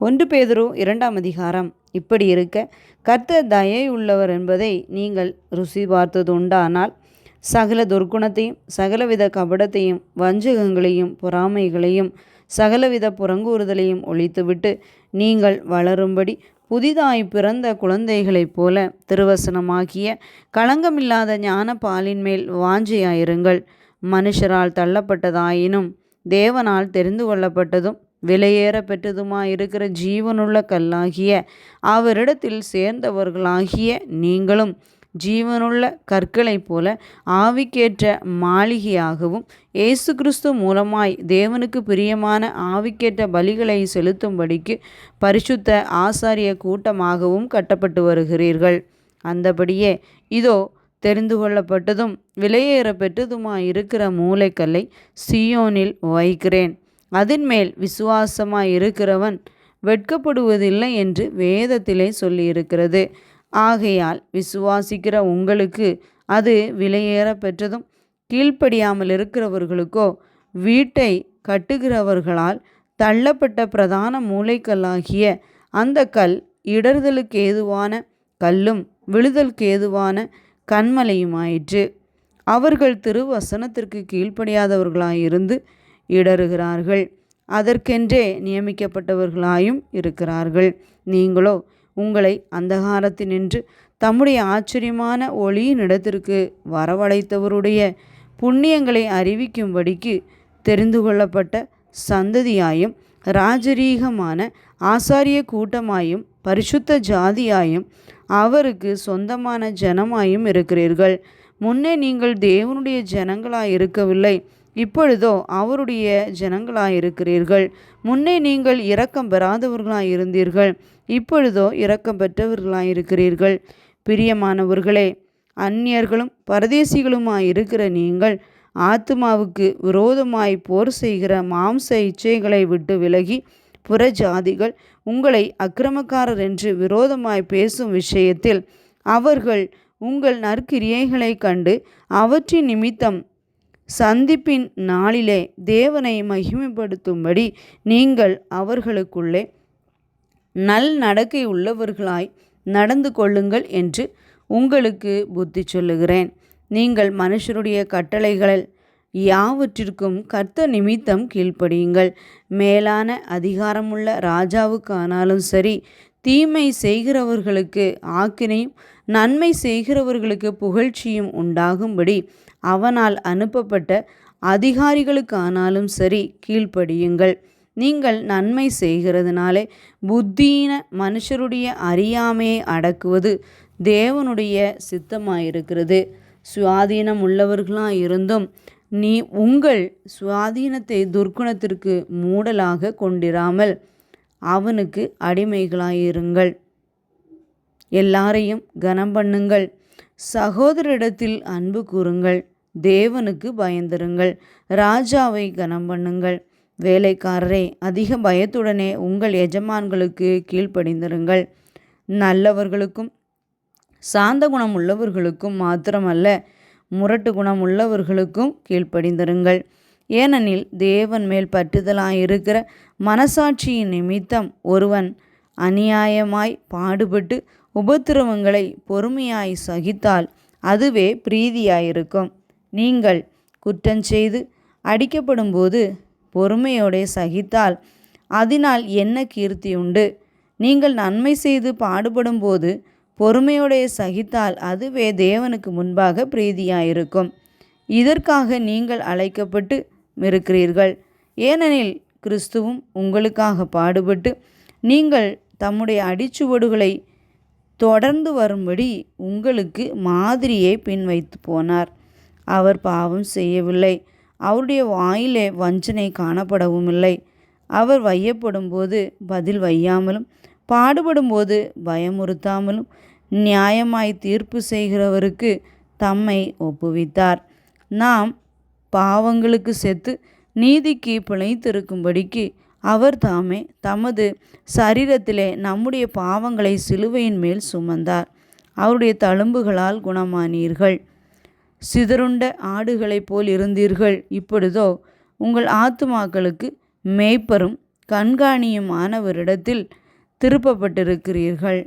ஒன்று பேதுரு இரண்டாம் அதிகாரம். இப்படி இருக்க கர்த்தர் தயை உள்ளவர் என்பதை நீங்கள் ருசி பார்த்தது உண்டானால் சகல துர்க்குணத்தையும் சகலவித கபடத்தையும் வஞ்சகங்களையும் பொறாமைகளையும் சகலவித புறங்கூறுதலையும் ஒழித்துவிட்டு நீங்கள் வளரும்படி புதிதாய் பிறந்த குழந்தைகளைப் போல திருவசனமாகிய களங்கமில்லாத ஞான பாலின் மேல் வாஞ்சையாயிருங்கள். மனுஷரால் தள்ளப்பட்டதாயினும் தேவனால் தெரிந்து கொள்ளப்பட்டதும் விலையேற பெற்றதுமாயிருக்கிற ஜீவனுள்ள கல்லாகிய அவரிடத்தில் சேர்ந்தவர்களாகிய நீங்களும் ஜீவனுள்ள கற்களைப் போல ஆவிக்கேற்ற மாளிகையாகவும் இயேசு கிறிஸ்து மூலமாய் தேவனுக்கு பிரியமான ஆவிக்கேற்ற பலிகளை செலுத்தும்படிக்கு பரிசுத்த ஆசாரிய கூட்டமாகவும் கட்டப்பட்டு வருகிறீர்கள். அந்தபடியே இதோ தெரிந்து கொள்ளப்பட்டதும் விலையேற பெற்றதுமாய் இருக்கிற மூளைக்கல்லை சியோனில் வைக்கிறேன். அதன் மேல் விசுவாசமாய் இருக்கிறவன் வெட்கப்படுவதில்லை என்று வேதத்திலே சொல்லியிருக்கிறது. ஆகையால் விசுவாசிக்கிற உங்களுக்கு அது விலையேற பெற்றதும் கீழ்ப்படியாமல் இருக்கிறவர்களுக்கோ வீட்டை கட்டுகிறவர்களால் தள்ளப்பட்ட பிரதான மூளைக்கல்லாகிய அந்த கல் இடறுதலுக்கு ஏதுவான கல்லும் விழுதலுக்கு ஏதுவான கண்மலையுமாயிற்று அவர்கள் திருவசனத்திற்கு கீழ்ப்படியாதவர்களாயிருந்து இடறுகிறார்கள். அதற்கென்றே நியமிக்கப்பட்டவர்களாயும் இருக்கிறார்கள். நீங்களோ உங்களை அந்தகாரத்தினின்று தம்முடைய ஆச்சரியமான ஒளியின் இடத்திற்கு வரவழைத்தவருடைய புண்ணியங்களை அறிவிக்கும்படிக்கு தெரிந்து கொள்ளப்பட்ட சந்ததியாயும் ராஜரீகமான ஆசாரிய கூட்டமாயும் பரிசுத்த ஜாதியாயும் அவருக்கு சொந்தமான ஜனமாயும் இருக்கிறீர்கள். முன்னே நீங்கள் தேவனுடைய ஜனங்களாய் இருக்கவில்லை இப்பொழுதோ அவருடைய ஜனங்களாயிருக்கிறீர்கள். முன்னே நீங்கள் இரக்கம் பெறாதவர்களாய் இருந்தீர்கள் இப்பொழுதோ இரக்கம் பெற்றவர்களாயிருக்கிறீர்கள். பிரியமானவர்களே அந்நியர்களும் பரதேசிகளுமாய் இருக்கிற நீங்கள் ஆத்மாவுக்கு விரோதமாய் போர் செய்கிற மாம்ச இச்சைகளை விட்டு விலகி புற ஜாதிகள் உங்களை அக்கிரமக்காரர் என்று விரோதமாய் பேசும் விஷயத்தில் அவர்கள் உங்கள் நற்கிரியைகளை கண்டு அவற்றின் நிமித்தம் சந்திப்பின் நாளிலே தேவனை மகிமைப்படுத்தும்படி நீங்கள் அவர்களுக்குள்ளே நல் நடக்கை உள்ளவர்களாய் நடந்து கொள்ளுங்கள் என்று உங்களுக்கு புத்தி சொல்லுகிறேன். நீங்கள் மனுஷருடைய கட்டளைகள் யாவற்றிற்கும் கர்த்த நிமித்தம் கீழ்ப்படியுங்கள். மேலான அதிகாரமுள்ள ராஜாவுக்கானாலும் சரி தீமை செய்கிறவர்களுக்கு ஆக்கினையும் நன்மை செய்கிறவர்களுக்கு புகழ்ச்சியும் உண்டாகும்படி அவனால் அனுப்பப்பட்ட அதிகாரிகளுக்கானாலும் சரி கீழ்ப்படியுங்கள். நீங்கள் நன்மை செய்கிறதுனாலே புத்தீன மனுஷருடைய அறியாமையை அடக்குவது தேவனுடைய சித்தமாயிருக்கிறது. சுவாதீனம் உள்ளவர்களாக இருந்தும் நீ உங்கள் சுவாதீனத்தை துர்க்குணத்திற்கு மூடலாக கொண்டிராமல் அவனுக்கு அடிமைகளாயிருங்கள். எல்லாரையும் கனம் பண்ணுங்கள் சகோதரிடத்தில் அன்பு கூறுங்கள். தேவனுக்கு பயந்திருங்கள். ராஜாவை கனம் பண்ணுங்கள் வேலைக்காரரே அதிக பயத்துடனே உங்கள் எஜமான்களுக்கு கீழ்ப்படிந்திருங்கள். நல்லவர்களுக்கும் சாந்த குணம் உள்ளவர்களுக்கும் மாத்திரமல்ல முரட்டு குணம் உள்ளவர்களுக்கும் கீழ்ப்படிந்திருங்கள். ஏனெனில் தேவன் மேல் பற்றுதலாயிருக்கிற மனசாட்சியின் நிமித்தம் ஒருவன் அநியாயமாய் பாடுபட்டு உபத்திரவங்களை பொறுமையாய் சகித்தால் அதுவே பிரீதியாயிருக்கும். நீங்கள் குற்றஞ்செய்து அடிக்கப்படும்போது பொறுமையோடே சகித்தால் அதனால் என்ன கீர்த்தி உண்டு? நீங்கள் நன்மை செய்து பாடுபடும்போது பொறுமையோடைய சகித்தால் அதுவே தேவனுக்கு முன்பாக பிரீதியாயிருக்கும். இதற்காக நீங்கள் அழைக்கப்பட்டு இருக்கிறீர்கள். ஏனெனில் கிறிஸ்துவும் உங்களுக்காக பாடுபட்டு நீங்கள் தம்முடைய அடிச்சுவடுகளை தொடர்ந்து வரும்படி உங்களுக்கு மாதிரியை பின் வைத்து போனார். அவர் பாவம் செய்யவில்லை. அவருடைய வாயிலே வஞ்சனை காணப்படவும் இல்லை அவர் வையப்படும் போது பதில் வையாமலும் பாடுபடும்போது பயமுறுத்தாமலும் நியாயமாய் தீர்ப்பு செய்கிறவருக்கு தம்மை ஒப்புவித்தார். நாம் பாவங்களுக்கு செத்து நீதிக்கு பிழைத்திருக்கும்படிக்கு அவர் தாமே தமது சரீரத்திலே நம்முடைய பாவங்களை சிலுவையின் மேல் சுமந்தார். அவருடைய தழும்புகளால் குணமானீர்கள். சிதறுண்ட ஆடுகளைப் போல் இருந்தீர்கள். இப்பொழுதோ உங்கள் ஆத்துமாக்களுக்கு மேய்ப்பரும் கண்காணியும் ஆனவரிடத்தில் திருப்பப்பட்டிருக்கிறீர்கள்.